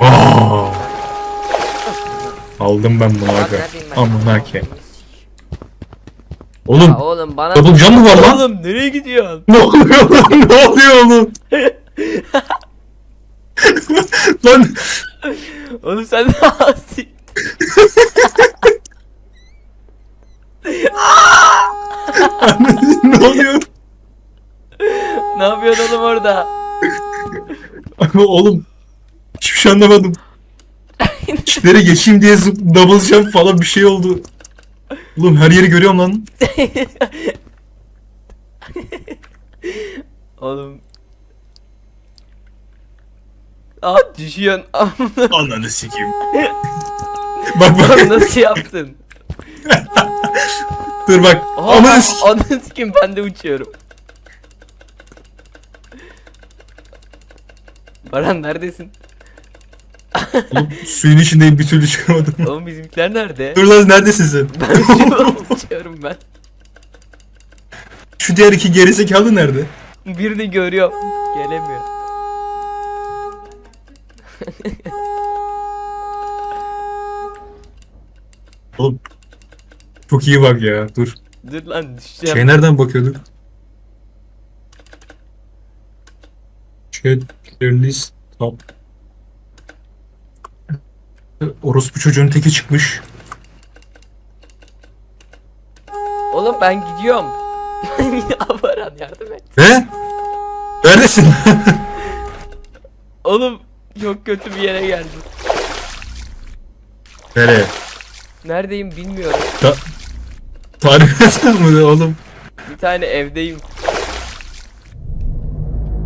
Aa! Aldım ben bunu aga. Amına ke. Ya Oğlum oğlum bana... double jump mı var lan? Oğlum nereye gidiyorsun? Ne oluyor lan? Ne oluyor oğlum? lan Oğlum sen ne yapıyorsun? ne oluyor? ne yapıyorsun oğlum orada? Oğlum hiçbir şey anlamadım. İçleri geçeyim diye zıp double jump falan bir şey oldu. Oğlum her yeri görüyorum lan. Oğlum. Aa düşüyorsun. Ananı sikeyim. bak bak. Oğlum nasıl yaptın? Dur bak. Ananı sik- Ananı sikim ben de uçuyorum. Baran neredesin? Oğlum, suyun içindeyim bir türlü çıkamadım. Oğlum bizimkiler nerede? Dur lan neredesin sen? Ben uçuyorum, uçuyorum ben. Şu diğer iki gerizekalı nerede? Birini görüyorum. Gelemiyor. Oğlum. Çok iyi bak ya dur. Dur lan düşeceğim. Şey nereden bakıyorduk? Chat list tab. Orospu çocuğun teki çıkmış. Oğlum ben gidiyorum. ya Baran yardım et. Ne? Neredesin? Oğlum çok kötü bir yere geldim. Nereye? Neredeyim bilmiyorum. Ta tarif etsene mi oğlum? Bir tane evdeyim.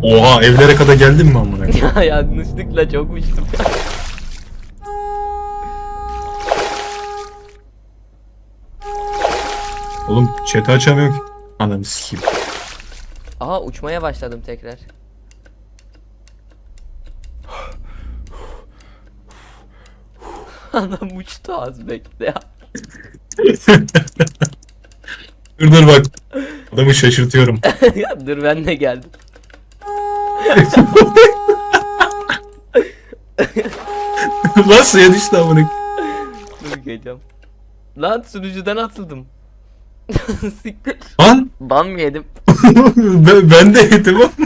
Oha evlere kadar geldin mi amına? koyayım? Ya yanlışlıkla çok uçtum. oğlum chat'i açamıyorum ki. Ananı sikeyim. Aha uçmaya başladım tekrar. Anam uçtu az bekle ya. dur dur bak. Adamı şaşırtıyorum. Ya Dur ben de geldim. Lan suya düştü amına. Dur geleceğim. Lan sunucudan atıldım. Siktir. Lan Ban mı yedim? ben, ben de yedim ama.